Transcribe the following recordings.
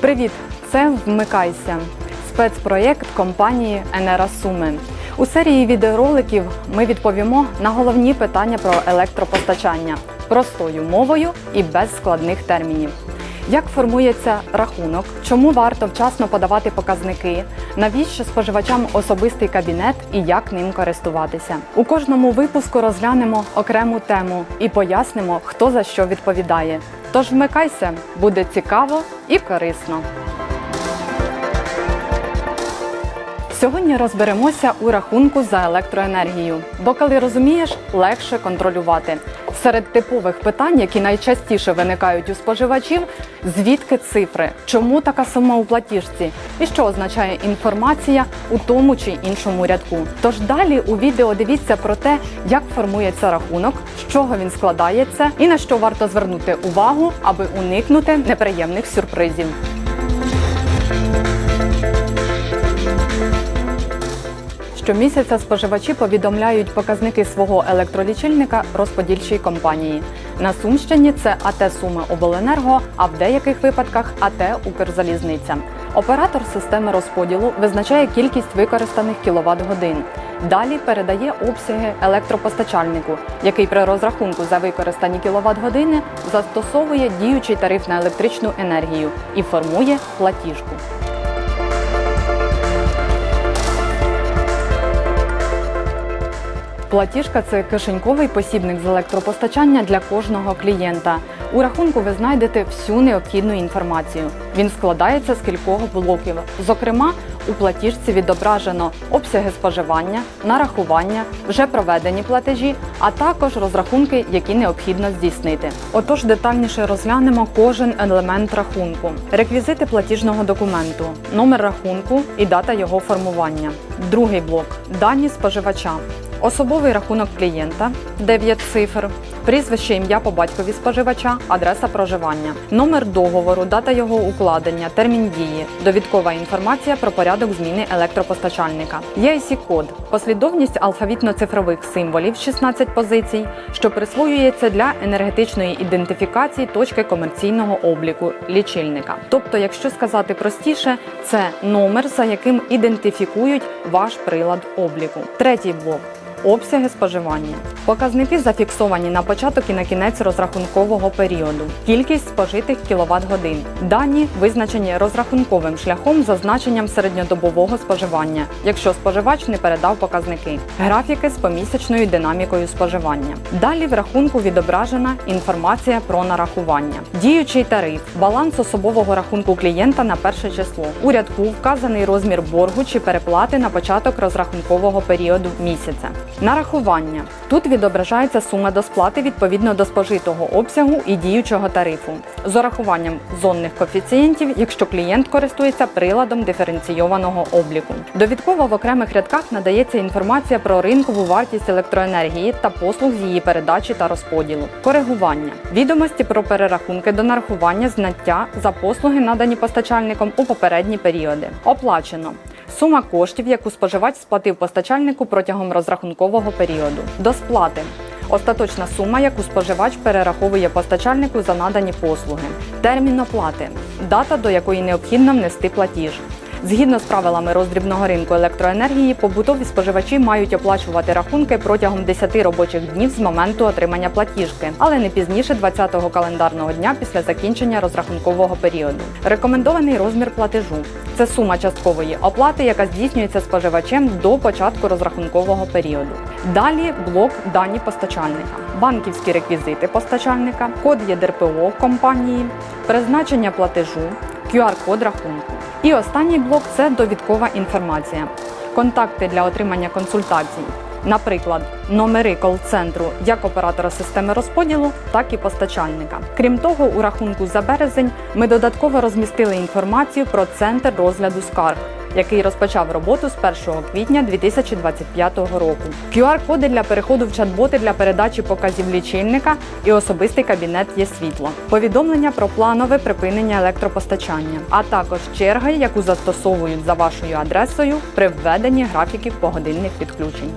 Привіт! Це Вмикайся, спецпроєкт компанії Енера Суми. У серії відеороликів ми відповімо на головні питання про електропостачання простою мовою і без складних термінів. Як формується рахунок, чому варто вчасно подавати показники, навіщо споживачам особистий кабінет і як ним користуватися? У кожному випуску розглянемо окрему тему і пояснимо, хто за що відповідає. Тож вмикайся, буде цікаво і корисно. Сьогодні розберемося у рахунку за електроенергію, бо коли розумієш, легше контролювати. Серед типових питань, які найчастіше виникають у споживачів, звідки цифри, чому така сума у платіжці і що означає інформація у тому чи іншому рядку. Тож далі у відео дивіться про те, як формується рахунок, з чого він складається і на що варто звернути увагу, аби уникнути неприємних сюрпризів. Щомісяця споживачі повідомляють показники свого електролічильника розподільчій компанії. На Сумщині це АТ Суми Обленерго, а в деяких випадках АТ Укрзалізниця. Оператор системи розподілу визначає кількість використаних кіловат годин. Далі передає обсяги електропостачальнику, який при розрахунку за використані кіловат години застосовує діючий тариф на електричну енергію і формує платіжку. Платіжка це кишеньковий посібник з електропостачання для кожного клієнта. У рахунку ви знайдете всю необхідну інформацію. Він складається з кількох блоків. Зокрема, у платіжці відображено обсяги споживання, нарахування, вже проведені платежі, а також розрахунки, які необхідно здійснити. Отож, детальніше розглянемо кожен елемент рахунку, реквізити платіжного документу, номер рахунку і дата його формування. Другий блок дані споживача. Особовий рахунок клієнта 9 цифр, прізвище ім'я по батькові споживача, адреса проживання, номер договору, дата його укладення, термін дії, довідкова інформація про порядок зміни електропостачальника, EIC-код, послідовність алфавітно-цифрових символів 16 позицій, що присвоюється для енергетичної ідентифікації точки комерційного обліку лічильника. Тобто, якщо сказати простіше, це номер, за яким ідентифікують ваш прилад обліку. Третій блок. Обсяги споживання. Показники зафіксовані на початок і на кінець розрахункового періоду. Кількість спожитих кіловат годин. Дані визначені розрахунковим шляхом за значенням середньодобового споживання, якщо споживач не передав показники. Графіки з помісячною динамікою споживання. Далі в рахунку відображена інформація про нарахування. Діючий тариф, баланс особового рахунку клієнта на перше число. У рядку вказаний розмір боргу чи переплати на початок розрахункового періоду місяця. Нарахування. Тут відображається сума до сплати відповідно до спожитого обсягу і діючого тарифу з урахуванням зонних коефіцієнтів, якщо клієнт користується приладом диференційованого обліку. Довідково в окремих рядках надається інформація про ринкову вартість електроенергії та послуг з її передачі та розподілу. Коригування. Відомості про перерахунки до нарахування знаття за послуги, надані постачальником у попередні періоди. Оплачено. Сума коштів, яку споживач сплатив постачальнику протягом розрахункового періоду. До сплати. Остаточна сума, яку споживач перераховує постачальнику за надані послуги. Термін оплати. Дата, до якої необхідно внести платіж. Згідно з правилами роздрібного ринку електроенергії, побутові споживачі мають оплачувати рахунки протягом 10 робочих днів з моменту отримання платіжки, але не пізніше 20-го календарного дня після закінчення розрахункового періоду. Рекомендований розмір платежу це сума часткової оплати, яка здійснюється споживачем до початку розрахункового періоду. Далі блок дані постачальника, банківські реквізити постачальника, код ЄДРПО компанії, призначення платежу, QR-код рахунку. І останній блок це довідкова інформація. Контакти для отримання консультацій. Наприклад, номери кол-центру як оператора системи розподілу, так і постачальника. Крім того, у рахунку за березень ми додатково розмістили інформацію про центр розгляду скарг, який розпочав роботу з 1 квітня 2025 року. QR-коди для переходу в чат-боти для передачі показів лічильника і особистий кабінет є світло. Повідомлення про планове припинення електропостачання, а також черга, яку застосовують за вашою адресою при введенні графіків погодинних відключень.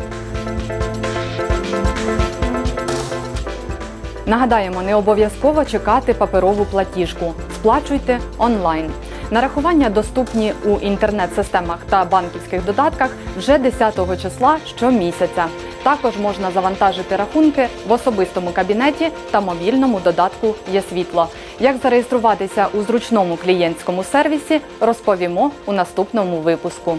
Нагадаємо, не обов'язково чекати паперову платіжку. Сплачуйте онлайн. Нарахування доступні у інтернет-системах та банківських додатках вже 10 числа щомісяця. Також можна завантажити рахунки в особистому кабінеті та мобільному додатку є. Як зареєструватися у зручному клієнтському сервісі, розповімо у наступному випуску.